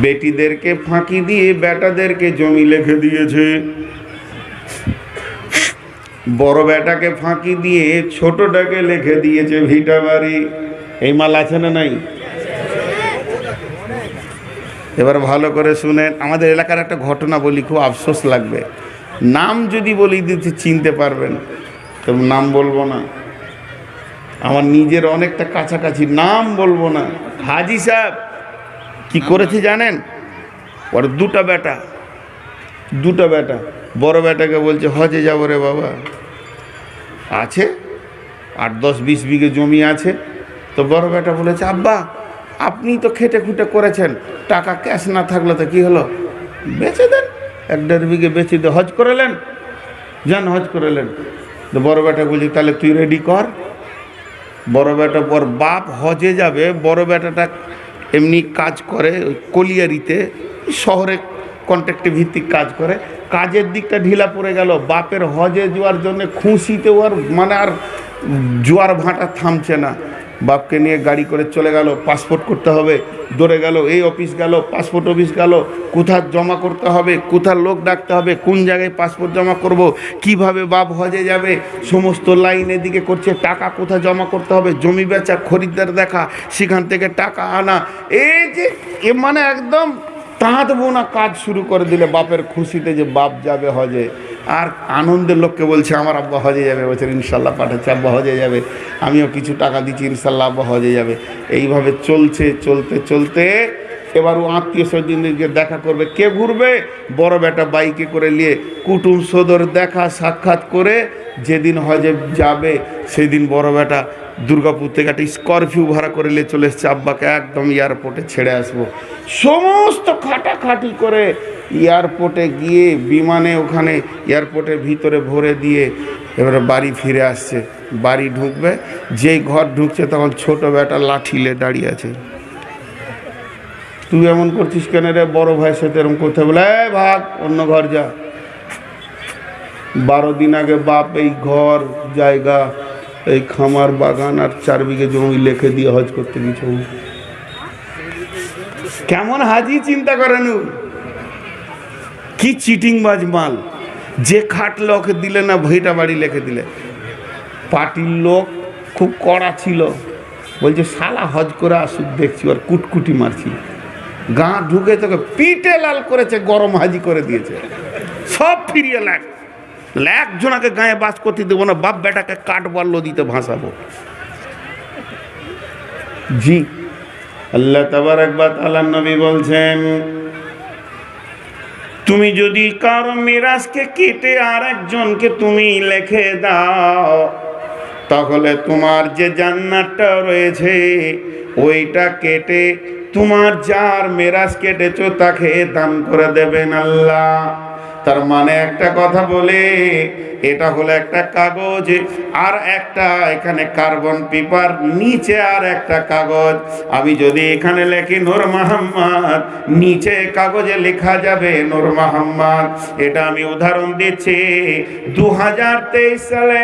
বেটিদেরকে ফাঁকি দিয়ে বেটাদেরকে জমি লিখে দিয়েছে। বড় বেটাকে ফাঁকি দিয়ে ছোটটাকে লিখে দিয়েছে ভিটা বাড়ি। এই মাল আছে না নাই? এবার ভালো করে শুনেন, আমাদের এলাকার একটা ঘটনা বলি, খুব আফসোস লাগবে। নাম যদি বলি, দিতে চিনতে পারবেন। তো নাম বলব না। আমার নিজের অনেকটা কাছাকাছি নাম বলব না। হাজি সাহেব কি করেছে জানেন? ওর দুটা বেটা দুটো বেটা বড় বেটাকে বলছে হজে যাব রে বাবা। আছে আট দশ বিশ বিঘে জমি আছে। তো বড় বেটা বলেছে আব্বা আপনি তো খেটে খুঁটে করেছেন টাকা ক্যাশ না থাকলে তো কি হলো? বেচে দেন এক দেড় বিঘে বেচে দিয়ে হজ করেলেন যান হজ করেলেন তো বড় বেটা বলছি তাহলে তুই রেডি কর। বড় বেটা পর বাপ হজে যাবে বড় বেটাটা এমনি কাজ করে কলিয়ারিতে, শহরে কন্ট্রাক্টে ভিত্তিক কাজ করে। কাজের দিকটা ঢিলা পড়ে গেল, বাপের হজে যাওয়ার জন্য খুশিতে ওর মানে আর জোয়ার ভাঁটা থামছে না। বাপকে নিয়ে গাড়ি করে চলে গেল পাসপোর্ট করতে হবে, দৌড়ে গেল, এই অফিস গেল পাসপোর্ট অফিস গেল কোথায় জমা করতে হবে, কোথার লোক ডাকতে হবে, কোন জায়গায় পাসপোর্ট জমা করব, কীভাবে বাপ হজে যাবে, সমস্ত লাইনের দিকে করছে, টাকা কোথায় জমা করতে হবে, জমি বেচা, খরিদ্দার দেখা, সেখান থেকে টাকা আনা, এই যে, এ মানে একদম তাঁত বোনা কাজ শুরু করে দিলে বাপের খুশিতে যে বাপ যাবে হজে। আর আনন্দের লোককে বলছে, আমার আব্বা হজে যাবে। বছর ইনশাল্লাহ পাঠাচ্ছে, আব্বা হজে যাবে। আমিও কিছু টাকা দিচ্ছি, ইনশাল্লাহ আব্বা হজে যাবে। এইভাবে চলছে, চলতে চলতে এবার ও আত্মীয় স্বজনদেরকে দেখা করবে, কে ঘুরবে? বড় বেটা বাইকে করে নিয়ে কুটুম সদর দেখা সাক্ষাৎ করে যেদিন হজে যাবে, সেদিন বড় বেটা দুর্গাপুর থেকে একটা স্করপিও ভাড়া করে নিয়ে চলে এসছে। আব্বাকে একদম এয়ারপোর্টে ছেড়ে আসব। সমস্ত খাটাখাটি করে এয়ারপোর্টে গিয়ে বিমানে ওখানে এয়ারপোর্টের ভিতরে ভরে দিয়ে এবারে বাড়ি ফিরে আসছে। বাড়ি ঢুকবে, যেই ঘর ঢুকছে তখন ছোট বেটা লাঠিলে দাঁড়িয়ে আছে। তুই এমন করছিস কেন রে? বড় ভাইয়ের সাথে এরকম করতে বলে, "এই ভাগ, অন্য ঘর যা। বারো দিন আগে বাপ এই ঘর, জায়গা, এই খামার, বাগান আর চার বিঘে জমি লিখে দিয়ে হজ করতে গেছে। কেমন হাজি চিন্তা করেন? কি চিটিংবাজ মাল। যে খাট লোক দিলে না, ভইটা বাড়ি লিখে দিলে। পার্টির লোক খুব কড়া ছিল। বলছে, শালা হজ করে আসুক, দেখছি আর কুটকুটি মারছি। গা ঢুকে তোকে পিটে লাল করেছে, গরম হাজি করে দিয়েছে। সব ফিরিয়ে লাগ একজনাকে গায়ে বাস করতে দেবো না, বাপ বেটাকে কাঠ বাল্য দিতে ভাসাবো। জি। আল্লাহ তাবার একবার আল্লাহ নবী বলছেন, তুমি যদি কারও মিরাজকে কেটে আর একজনকে তুমি লিখে দাও, তাহলে তোমার যে জান্নাতটা রয়েছে ওইটা কেটে তোমার যার মেরাজ কেটেছো তাকে দান করে দেবেন আল্লাহ। তার মানে একটা কথা বলে, এটা হলো একটা কাগজ, আর একটা এখানে কার্বন পেপার, নিচে আর একটা কাগজ। আমি যদি এখানে লেখি নূর মোহাম্মদ নিচে কাগজে লেখা যাবে নূর মোহাম্মদ এটা আমি উদাহরণ দিচ্ছি দু হাজার তেইশ সালে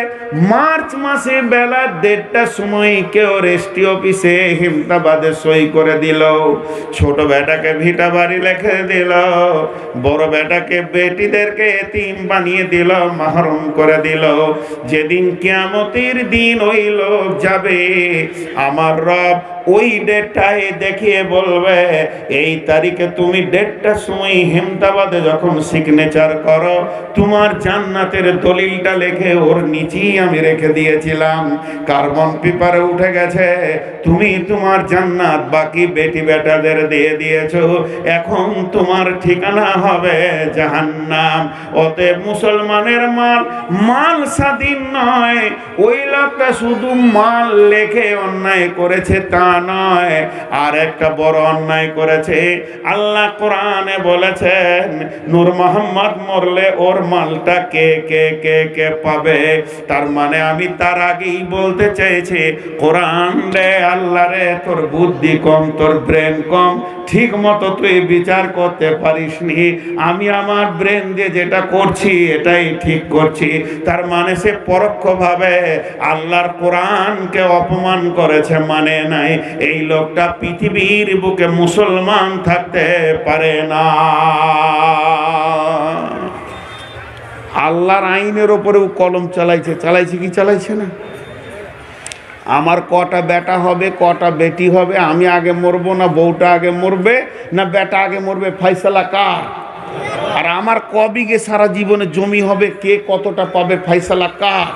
মার্চ মাসে বেলা দেড়টার সময় কেউ রেস্টি অফিসে হেমতাবাদে সই করে দিল। ছোট বেটাকে ভিটা বাড়ি লেখে দিল, বড় বেটাকে বেটিদেরকে এতিম বানিয়ে দিল, মাহরুম করে দিল। যেদিন কিয়ামতের দিন ওই লোক যাবে, আমার রব ওই ডেটটায় দেখিয়ে বলবে, এই তারিখে তুমি ডেটটার সময় হেমতাবাদে যখন সিগনেচার করো, তোমার জান্নাতের দলিলটা লেখে ওর নিচেই আমি রেখে দিয়েছিলাম। কার্বন পেপারে উঠে গেছে, তুমি তোমার জান্নাত বাকি বেটি বেটাদের দিয়ে দিয়েছ, এখন তোমার ঠিকানা হবে জাহান্নাম অতএব মুসলমানের মাল মাল স্বাধীন নয়। ওই লোকটা শুধু মাল লেখে অন্যায় করেছে, তা নয়। আর একটা বড় অন্যায় করেছে। আল্লাহ কোরআনে বলেছেন, নূর মোহাম্মদ মরলে ওর মালটা কে কে কে কে পাবে? তার মানে আমি তার আগেই বলতে চাইছি কোরআন রে আল্লাহ রে, তোর বুদ্ধি কম, তোর ব্রেন কম। ঠিক মতো তুই বিচার করতে পারিস নি আমি আমার ব্রেন যে যেটা করছি, এটাই ঠিক করছি। তার মানে সে পরোক্ষভাবে আল্লাহর কোরআনকে অপমান করেছে মানে নাই। এই লোকটা পৃথিবীর বুকে মুসলমান থাকতে পারে না। আল্লাহর আইনের ওপরেও কলম চালাইছে। চালাইছে কি, চালাইছে না? আমার কটা বেটা হবে, কটা বেটি হবে, আমি আগে মরবো না, বউটা আগে মরবে, না বেটা আগে মরবে ফাইসালা কার? আর আমার কবিগে সারা জীবনে জমি হবে, কে কতটা পাবে ফাইসালা কার?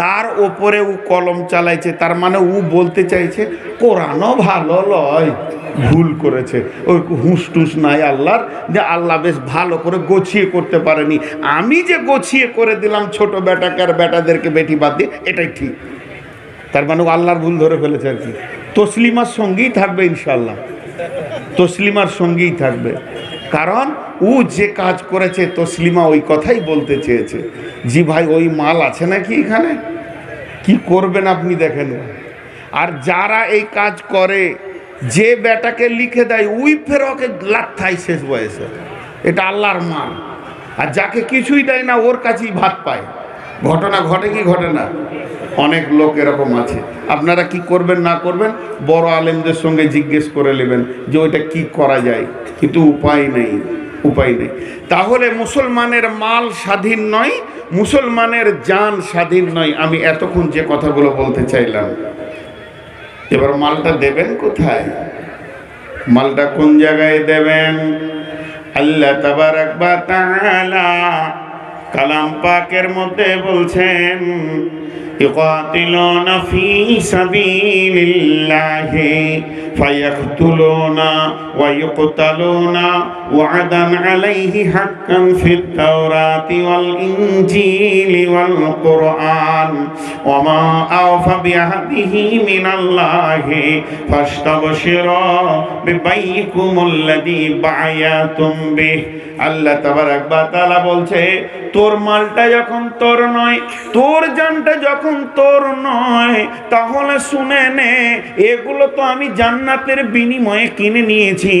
তার ওপরে ও কলম চালাইছে, তার মানে ও বলতে চাইছে, কোরআনও ভালো লয়, ভুল করেছে। ওই হুঁস টুস নাই আল্লাহর, যে আল্লাহ বেশ ভালো করে গোছিয়ে করতে পারেনি। আমি যে গোছিয়ে করে দিলাম ছোট বেটাকে আর বেটাদেরকে বেটি বাদ দিয়ে, এটাই ঠিক। তার মানে ও আল্লাহর ভুল ধরে ফেলেছে আর কি। তসলিমার সঙ্গেই থাকবে ইনশাল্লাহ তসলিমার সঙ্গেই থাকবে। কারণ ও যে কাজ করেছে তসলিমা ওই কথাই বলতে চেয়েছে। জি ভাই, ওই মাল আছে নাকি এখানে? কি করবেন আপনি দেখেন। আর যারা এই কাজ করে, যে বেটাকে লিখে দেয় উই ফের ওকে লাথাই শেষ বয়সে। এটা আল্লাহর মাল। আর যাকে কিছুই দেয় না, ওর কাছেই ভাত পায়। ঘটনা ঘটে কি ঘটে না? অনেক লোক এরকম আছে। আপনারা কি করবেন, না করবেন, বড় আলেমদের সঙ্গে জিজ্ঞেস করে নেবেন যে ওইটা কি করা যায়। কিন্তু উপায় নেই। উপায় নেই। তাহলে মুসলমানের মাল স্বাধীন নয়, মুসলমানের জান স্বাধীন নয়। আমি এতক্ষণ যে কথাগুলো বলতে চাইলাম, এবার মালটা দেবেন কোথায়? মালটা কোন জায়গায় দেবেন? আল্লাহ তাবার একবার তাআলা কালাম পাকের মধ্যে বলছেন يقاتلون في سبيل الله فيقتلون ويقتلون وعدا عليه حقا في التوراة والإنجيل والقرآن وما أوفى بعهده من الله فاستبشروا ببيكم الذي بايعتم به আল্লাহ তাবারাক একবার তালা বলছে, তোর মালটা যখন তোর নয়, তোর জানটা যখন তোর নয়, তাহলে শুনে নে, এগুলো তো আমি জান্নাতের বিনিময়ে কিনে নিয়েছি।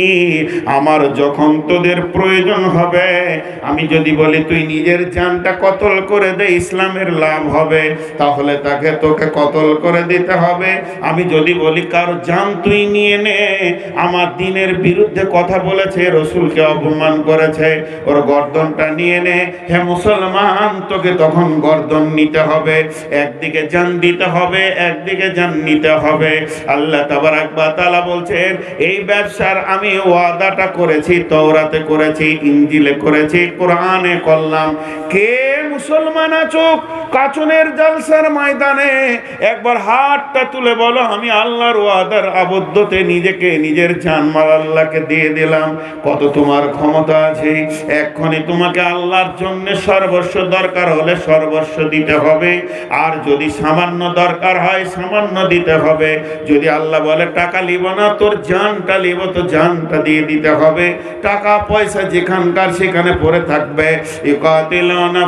আমার যখন তোদের প্রয়োজন হবে, আমি যদি বলি, তুই নিজের জানটা কতল করে দে, ইসলামের লাভ হবে, তাহলে তাকে তোকে কতল করে দিতে হবে। আমি যদি বলি, কার জান তুই নিয়ে নে। আমার দিনের বিরুদ্ধে কথা বলেছে, রসুলকে অপমান করেছে। ওর গর্দনটা নিয়ে নে। হে মুসলমান, তোকে তখন গর্দন নিতে হবে। একদিকে জান দিতে হবে, একদিকে জান নিতে হবে। আল্লাহ তাবারাক বা তাআলা বলছেন, এই ব্যবসার আমি ওয়াদাটা করেছি, তওরাতে করেছি, ইনজিলে করেছি, কোরআনে করলাম। কে মুসলমান আছো? কাচনের জালসার ময়দানে। একবার হাতটা তুলে বলো, আমি আল্লাহর ওয়াদার আবদ্ধতে নিজেকে, নিজের জানমাল আল্লাহকে দিয়ে দিলাম। কত তোমার ক্ষমতা আছে? এক্ষণে তোমাকে আল্লাহর জন্য সর্বস্ব দরকার হলে সর্বস্ব দিতে হবে। আর যদি সামান্য দরকার হয়, সামান্য দিতে হবে। যদি আল্লাহ বলে, টাকা লিব না, তোর জানটা লিব, তো জানটা দিয়ে দিতে হবে। টাকা, পয়সা যেখানকার সেখানে পড়ে থাকবে। ইকাতিলুনা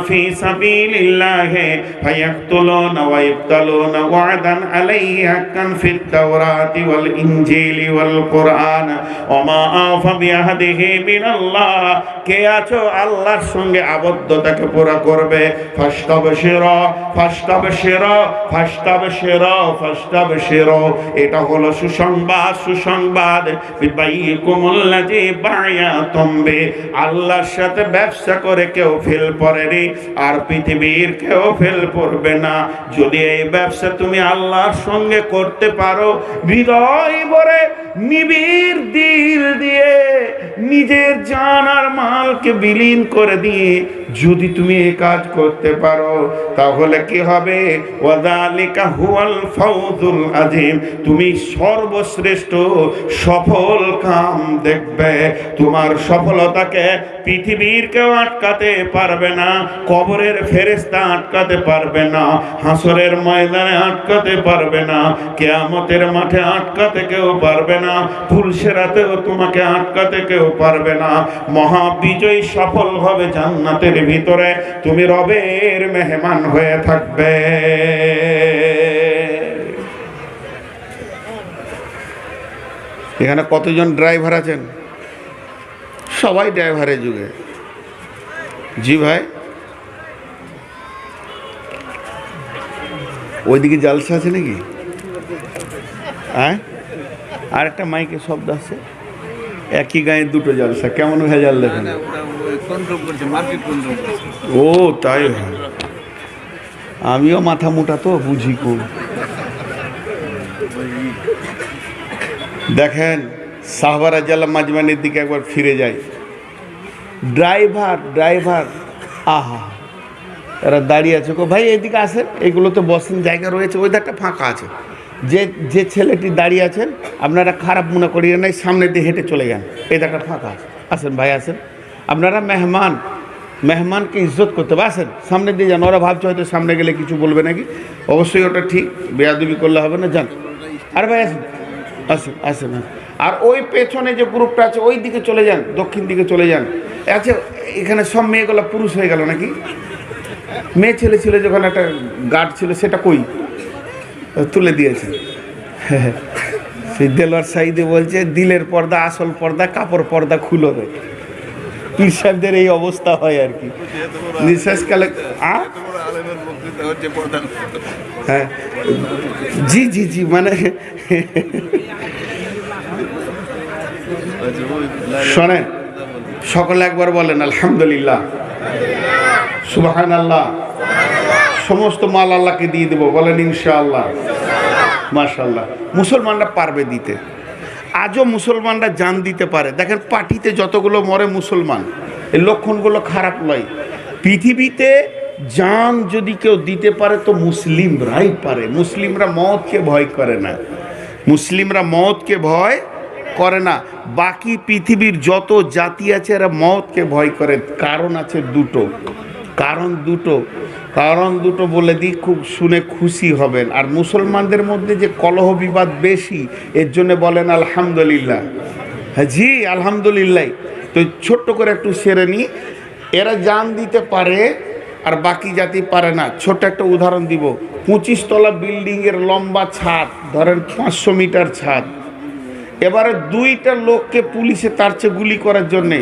ওয়াল কুরআন। ওয়া আফা বিআহদিহি মিনাল্লাহ কে আছো? আল্লাহর সঙ্গে আবদ্ধতাকে পুরা করবে। এটা হলো সুসংবাদ সুসংবাদ। বিবাইকুমুল্লাযী বায়াতুম বে। আল্লাহর সাথে ব্যবসা করে কেউ ফেল পড়েনি, আর পৃথিবীর কেউ ফেল পড়বে না। যদি এই ব্যবসা তুমি আল্লাহর সঙ্গে করতে পারো, হৃদয় ভরে নিবিড় দিয়ে নিজের জান আর মালকে বিলীন করে দিয়ে যদি তুমি এই কাজ করতে পারো, তাহলে কি হবে? তুমি সর্বশ্রেষ্ঠ সফল কাম দেখবে। তোমার সফলতাকে পৃথিবীর কেউ আটকাতে পারবে না, কবরের ফেরেস্তা আটকাতে পারবে না, হাসরের ময়দানে আটকাতে পারবে না, কেয়ামতের মাঠে আটকাতে কেউ পারবে না, ফুলসেরাতেও তোমাকে আটকাতে কেউ পারবে না। মহাবিজয়ী সফল হবে জান্নাতের ভিতরে তুমি রবের মেহমান হয়ে থাকবে। এখানে কতজন ড্রাইভার আছেন? সবাই ড্রাইভারের যুগে। জি ভাই। ওইদিকে জালসা আছে নাকি? হ্যাঁ? আর একটা মাইকে শব্দ আছে। একই গায়ে দুটো জালসা কেমন ভেজাল দেখেন। ও তাই আমিও মাথা মোটা তো বুঝি কম দেখেন সাহবারা জালা মাজমানের দিকে একবার ফিরে যাই। ড্রাইভার ড্রাইভার আহা। এরা দাঁড়িয়ে আছে ভাই এদিকে আসেন। এগুলো তো বসেন জায়গা রয়েছে ওই ধারটা ফাঁকা আছে। যে যে ছেলেটি দাঁড়িয়ে আছেন, আপনারা খারাপ মনে করিয়ে নাই সামনে দিয়ে হেঁটে চলে যান। এই ধারটা ফাঁকা আসেন ভাই, আসেন। আপনারা মেহমান, মেহমানকে ইজ্জত করতে হবে। আসেন সামনে দিয়ে যান। ওরা ভাবছে হয়তো সামনে গেলে কিছু বলবে নাকি। অবশ্যই ওটা ঠিক, বেয়াদবি করলে হবে না, যান। আর ভাই আসেন আসেন আসেন। আর ওই পেছনে যে গ্রুপটা আছে, ওই দিকে চলে যান, দক্ষিণ দিকে চলে যান। আচ্ছা এখানে সব মেয়েগুলো পুরুষ হয়ে গেল নাকি? মেয়ে ছেলে ছিল যখন একটা গার্ড ছিল, সেটা কই? তুলে দিয়েছে। সেই দেলোয়ার সাইদে বলছে, দিলের পর্দা, আসল পর্দা, কাপড় পর্দা খুলো রে পীর সাহেবদের এই অবস্থা হয় আর কি। নিঃশ্বাস কালে আ? আলেমের বক্তৃতা হচ্ছে প্রধান হ্যাঁ। জি জি জি মানে শোনেন, সকলে একবার বলেন, আলহামদুলিল্লাহ। সুবাহান আল্লাহ সমস্ত মাল আল্লাহকে দিয়ে দেবো, বলেন ইনশাআল্লাহ। মাশাল্লাহ মুসলমানরা পারবে দিতে। আজও মুসলমানরা জান দিতে পারে। দেখেন পার্টিতে যতগুলো মরে মুসলমান এই লক্ষণগুলো খারাপ নয়। পৃথিবীতে জান যদি কেউ দিতে পারে তো মুসলিমরাই পারে। মুসলিমরা মতকে ভয় করে না। মুসলিমরা মতকে ভয় করে না। বাকি পৃথিবীর যত জাতি আছে এরা মতকে ভয় করে। কারণ আছে দুটো। কারণ দুটো। কারণ দুটো বলে দিই, খুব শুনে খুশি হবেন। আর মুসলমানদের মধ্যে যে কলহ বিবাদ বেশি, এর জন্য বলেন আলহামদুলিল্লাহ। হ্যাঁ জি, আলহামদুলিল্লাহ। তো ছোট্ট করে একটু সেরে নিই। এরা জান দিতে পারে, আর বাকি জাতি পারে না। ছোট্ট একটা উদাহরণ দিব। পঁচিশ তলা বিল্ডিংয়ের লম্বা ছাদ, ধরেন পাঁচশো মিটার ছাদ। এবারে দুইটা লোককে পুলিশে তারছে গুলি করার জন্যে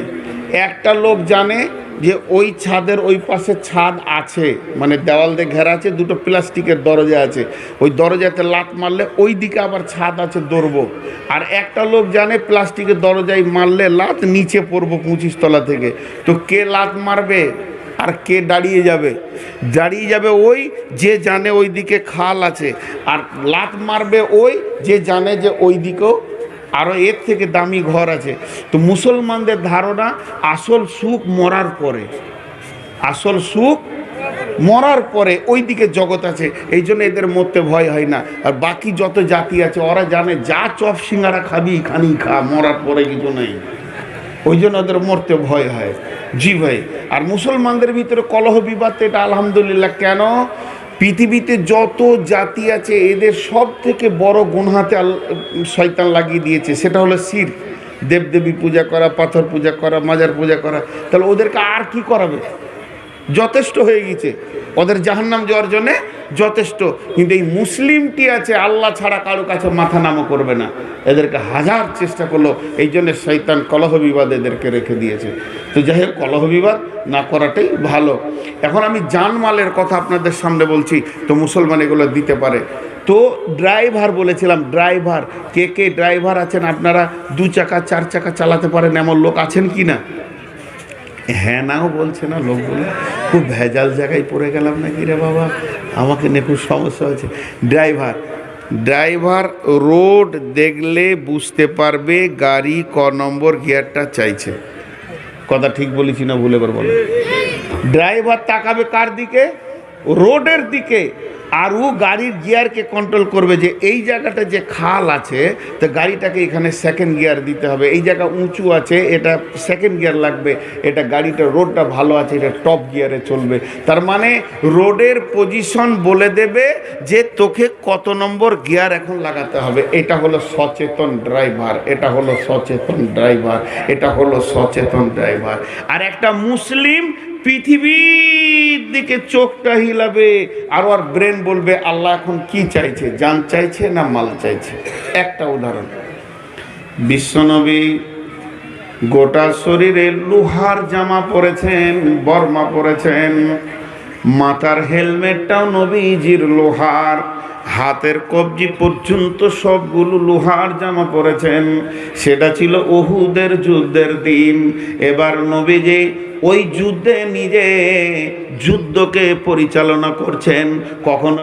একটা লোক জানে যে ওই ছাদের ওই পাশে ছাদ আছে মানে দেওয়াল দিয়ে ঘেরা আছে, দুটো প্লাস্টিকের দরজা আছে। ওই দরজাতে লাত মারলে ওই দিকে আবার ছাদ আছে দৌড়বো। আর একটা লোক জানে প্লাস্টিকের দরজায় মারলে লাত নিচে পড়ব পঁচিশ তলা থেকে। তো কে লাত মারবে? আর কে দাঁড়িয়ে যাবে? দাঁড়িয়ে যাবে ওই যে জানে ওই দিকে খাল আছে। আর লাত মারবে ওই যে জানে যে ওই দিকেও আরও এর থেকে দামি ঘর আছে। তো মুসলমানদের ধারণা আসল সুখ মরার পরে। আসল সুখ মরার পরে ওই দিকে জগৎ আছে এই জন্য এদের মরতে ভয় হয় না। আর বাকি যত জাতি আছে, ওরা জানে যা চপ সিঙ্গারা খাবি, খানি খা, মরার পরে কিছু নেই। ওই জন্য ওদের মরতে ভয় হয়। জি ভাই, আর মুসলমানদের ভিতরে কলহ বিবাদ, এটা আলহামদুলিল্লাহ। কেন? পৃথিবীতে যত জাতি আছে, এদের সব থেকে বড় গুনহাতে আল- শয়তান লাগিয়ে দিয়েছে। সেটা হলো শির। দেবদেবী পূজা করা, পাথর পূজা করা, মাজার পূজা করা। তাহলে ওদেরকে আর কি করাবে? যথেষ্ট হয়ে গেছে। ওদের জাহান্নাম যাওয়ার জন্যে যথেষ্ট। কিন্তু এই মুসলিমটি আছে, আল্লাহ ছাড়া কারও কাছে মাথা নামও করবে না। এদেরকে হাজার চেষ্টা করল, এই জন্য শৈতান কলহ বিবাদ এদেরকে রেখে দিয়েছে। তো যাই হোক, কলহ বিবাদ না করাটাই ভালো। এখন আমি জানমালের কথা আপনাদের সামনে বলছি, তো মুসলমান এগুলো দিতে পারে। তো ড্রাইভার বলেছিলাম, ড্রাইভার, কে কে ড্রাইভার আছেন আপনারা? দু চাকা, চার চাকা চালাতে পারেন, এমন লোক আছেন কি না? হ্যাঁ নাও বলছে না, লোকগুলো। খুব ভেজাল জায়গায় পড়ে গেলাম নাকি রে বাবা? আমাকে নিয়ে খুব সমস্যা হয়েছে। ড্রাইভার ড্রাইভার রোড দেখলে বুঝতে পারবে গাড়ি ক নম্বর গিয়ারটা চাইছে। কথা ঠিক বলেছি না ভুলে বলো। ড্রাইভার তাকাবে কার দিকে? রোডের দিকে আর ও গাড়ির গিয়ারকে কন্ট্রোল করবে যে এই জায়গাটা যে খাল আছে, তো গাড়িটাকে এখানে সেকেন্ড গিয়ার দিতে হবে। এই জায়গা উঁচু আছে, এটা সেকেন্ড গিয়ার লাগবে। এটা গাড়িটা, রোডটা ভালো আছে, এটা টপ গিয়ারে চলবে। তার মানে রোডের পজিশন বলে দেবে যে তোকে কত নম্বর গিয়ার এখন লাগাতে হবে। এটা হলো সচেতন ড্রাইভার এটা হলো সচেতন ড্রাইভার এটা হলো সচেতন ড্রাইভার আর একটা মুসলিম পৃথিবীর দিকে চোখটা হিলাবে, আর ওর ব্রেন বলবে, আল্লাহ এখন কি চাইছে? জান চাইছে না মাল চাইছে? একটা উদাহরণ। বিশ্বনবী গোটা শরীরে লোহার জামা পরেছেন, বর্মা পরেছেন, মাথার হেলমেটটাও নবীজির লোহার হাতের কবজি পর্যন্ত সবগুলো লোহার জামা পরেছেন। সেটা ছিল ওহুদের যুদ্ধের দিন। এবার নবীজি ওই যুদ্ধে নিজে যুদ্ধকে পরিচালনা করছেন। কখনো